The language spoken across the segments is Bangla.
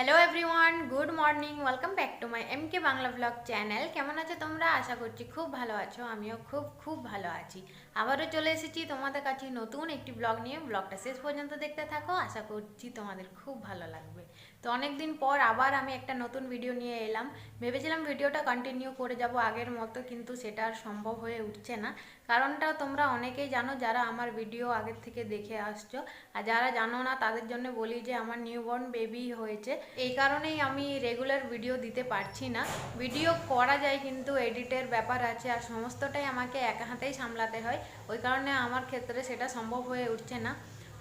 Hello everyone good morning welcome back to my M K Bangla blog channel কেমন আছো তোমরা? আশা করছি খুব ভালো আছো, আমিও খুব খুব ভালো আছি। আবারও চলে এসেছি তোমাদের কাছে নতুন একটি ব্লগ নিয়ে। ব্লগটা শেষ পর্যন্ত দেখতে থাকো, আশা করছি তোমাদের খুব ভালো লাগবে। তো অনেক দিন পর আবার আমি একটা নতুন ভিডিও নিয়ে এলাম। ভেবেছিলাম ভিডিওটা কন্টিনিউ করে যাব আগের মতো, কিন্তু সেটা আর সম্ভব হয়ে উঠছে না। কারণটা তোমরা অনেকেই জানো যারা আমার ভিডিও আগের থেকে দেখে আসছো। আর যারা জানো না, তাদের জন্য বলি যে আমার নিউবর্ন বেবি হয়েছে। এই কারণেই আমি রেগুলার ভিডিও দিতে পারছি না। ভিডিও করা যায় কিন্তু এডিটের ব্যাপার আছে আর সমস্তটাই আমাকে একা হাতেই সামলাতে হয়। ওই কারণে আমার ক্ষেত্রে সেটা সম্ভব হয়ে উঠছে না।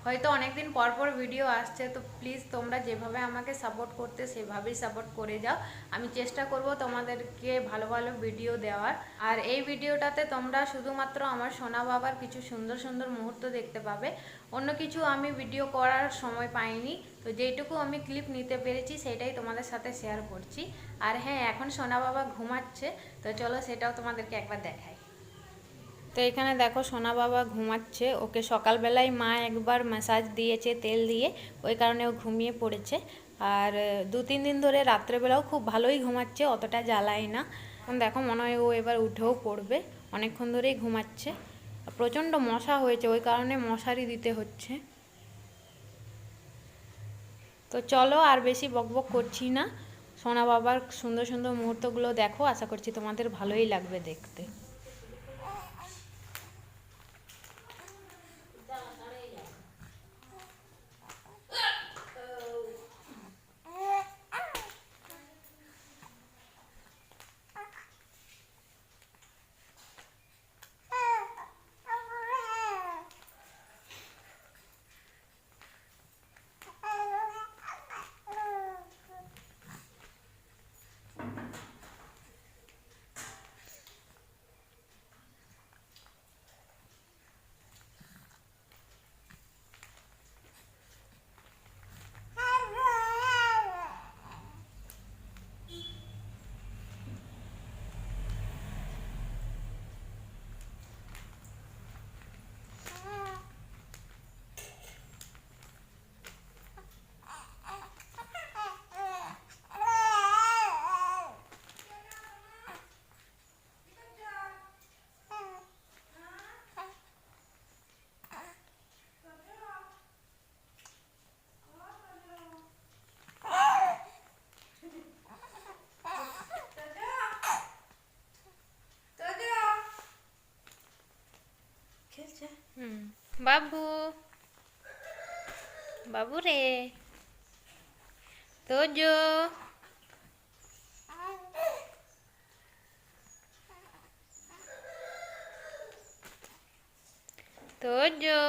হয়তো অনেকদিন পর পর ভিডিও আসছে, তো প্লিজ তোমরা যেভাবে আমাকে সাপোর্ট করতে সেভাবেই সাপোর্ট করে যাও। আমি চেষ্টা করব তোমাদেরকে ভালো ভালো ভিডিও দেওয়ার। আর এই ভিডিওটাতে তোমরা শুধুমাত্র আমার সোনা বাবার কিছু সুন্দর সুন্দর মুহূর্ত দেখতে পাবে। অন্য কিছু আমি ভিডিও করার সময় পাইনি, তো যেইটুকু আমি ক্লিপ নিতে পেরেছি সেটাই তোমাদের সাথে শেয়ার করছি। আর হ্যাঁ এখন সোনা বাবা ঘুমাচ্ছে, তো চলো সেটাও তোমাদেরকে একবার দেখাই। তো এখানে দেখো সোনা বাবা ঘুমাচ্ছে। ওকে সকালবেলায় মা একবার ম্যাসাজ দিয়েছে, তেল দিয়ে। ওই কারণে ও ঘুমিয়ে পড়েছে। আর দু, তিন দিন ধরে রাত্রেবেলাও খুব ভালোই ঘুমাচ্ছে, অতটা জ্বালায় না। এখন দেখো মনে হয় ও এবার উঠেও পড়বে। অনেকক্ষণ ধরেই ঘুমাচ্ছে। প্রচণ্ড মশা হয়েছে, ওই কারণে মশারি দিতে হচ্ছে। তো চলো আর বেশি বকবক করছি না। সোনা বাবার সুন্দর সুন্দর মুহূর্তগুলো দেখো, আশা করছি তোমাদের ভালোই লাগবে দেখতে। হুম বাবু বাবু রে তোজো তোজো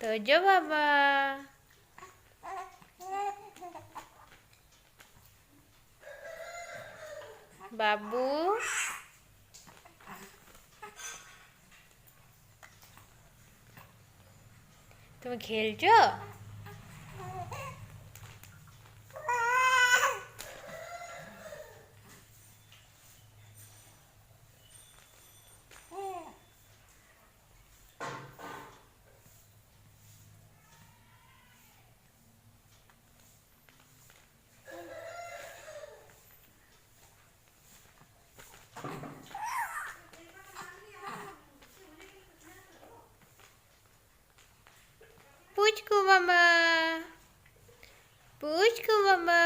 তোজো বাবা বাবু তুমি খেলছো পুচকু বাবা পুচকু বাবা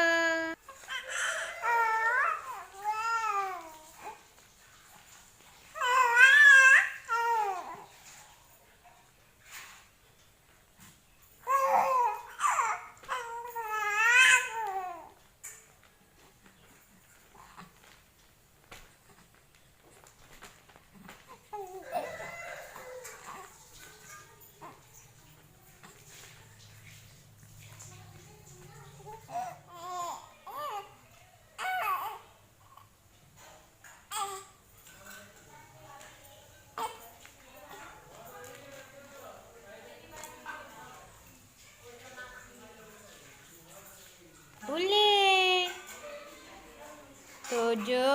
তোজো।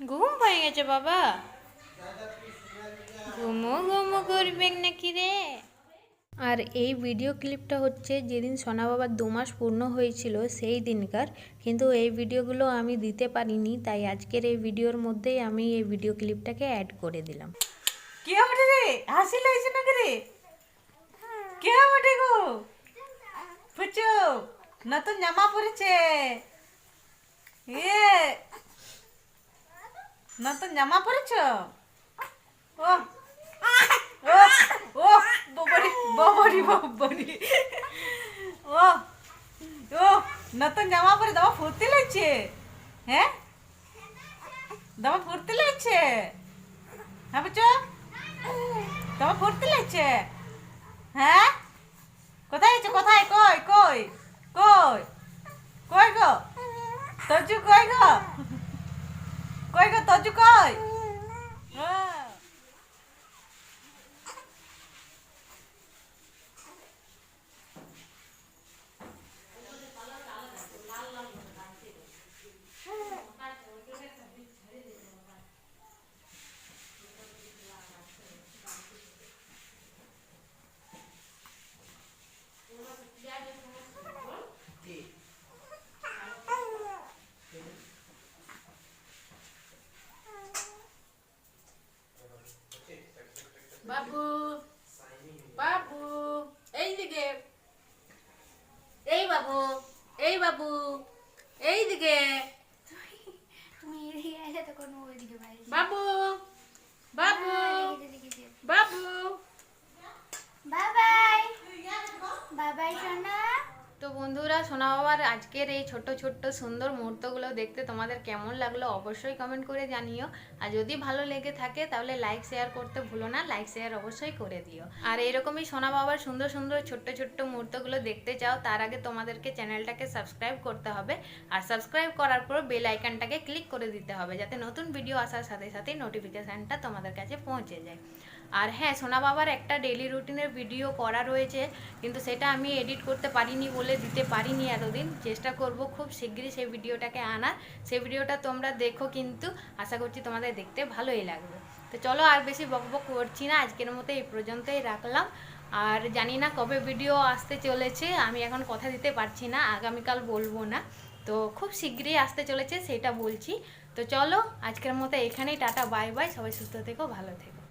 ঘুম হয়ে গেছে বাবা। ঘুমো ঘুমো করবেন নাকি রে? আর এই ভিডিও ক্লিপটা হচ্ছে যেদিন সোনা বাবার দু মাস পূর্ণ হয়েছিল সেই দিনকার। কিন্তু এই ভিডিওগুলো আমি দিতে পারিনি তাই আজকের এই ভিডিওর মধ্যেই আমি এই ভিডিও ক্লিপটাকে অ্যাড করে দিলাম। কে বটে রে? হাসি লাগছে নাকি রে? কে বটে গো? পুচু নতুন জামা পরেছে নতুন জামা পরেছ ও নতুন জামা পরে দামা ফুর্তি লাগছে হ্যাঁ দামা ফুর্তি লাগছে হ্যাঁ বুঝছ তোমার ফুর্তি লাগছে হ্যাঁ কোথায় আছো কোথায় কই কই কই? কই গো? তজু কই গো? কই গো তজু কই হ্যাঁ। বাবু বাবু এই এই বাবু এই বাবু এই দিকে। তুমি এদিকে এলে তখন ওই ওইদিকে বাবু বাবু বাবু বাই বাই বাই বাই সোনা তো বন্ধুরা, সোনা বাবার আজকের এই ছোট ছোট্ট, সুন্দর মুহূর্তগুলো দেখতে তোমাদের কেমন লাগল অবশ্যই কমেন্ট করে জানিও। আর যদি ভালো লেগে থাকে, তাহলে লাইক শেয়ার করতে ভুলো না লাইক শেয়ার অবশ্যই করে দিও। আর এরকমই সোনা বাবার সুন্দর সুন্দর, ছোট্ট ছোট্ট মুহূর্তগুলো দেখতে চাও, তার আগে তোমাদেরকে চ্যানেলটাকে সাবস্ক্রাইব করতে হবে। আর সাবস্ক্রাইব করার পর বেল আইকনটাকে ক্লিক করে দিতে হবে, যাতে নতুন ভিডিও আসার সাথে সাথে নোটিফিকেশানটা তোমাদের কাছে পৌঁছে যায়। আর হ্যাঁ সোনা বাবার একটা ডেলি রুটিনের ভিডিও করা রয়েছে, কিন্তু সেটা আমি এডিট করতে পারিনি বলে দিতে পারিনি এতদিন। চেষ্টা করব খুব শীঘ্রই সেই ভিডিওটাকে আনার। সেই ভিডিওটা তোমরা দেখো কিন্তু আশা করছি তোমাদের দেখতে ভালোই লাগবে। তো চলো আর বেশি বকবক করছি না, আজকের মতো এই পর্যন্তই রাখলাম। আর জানি না কবে ভিডিও আসতে চলেছে, আমি এখন কথা দিতে পারছি না, আগামীকাল বলব না। তো খুব শীঘ্রই আসতে চলেছে, সেটা বলছি। তো চলো আজকের মতো এখানেই, টাটা বাই বাই সবাই সুস্থ থেকো, ভালো থেকো।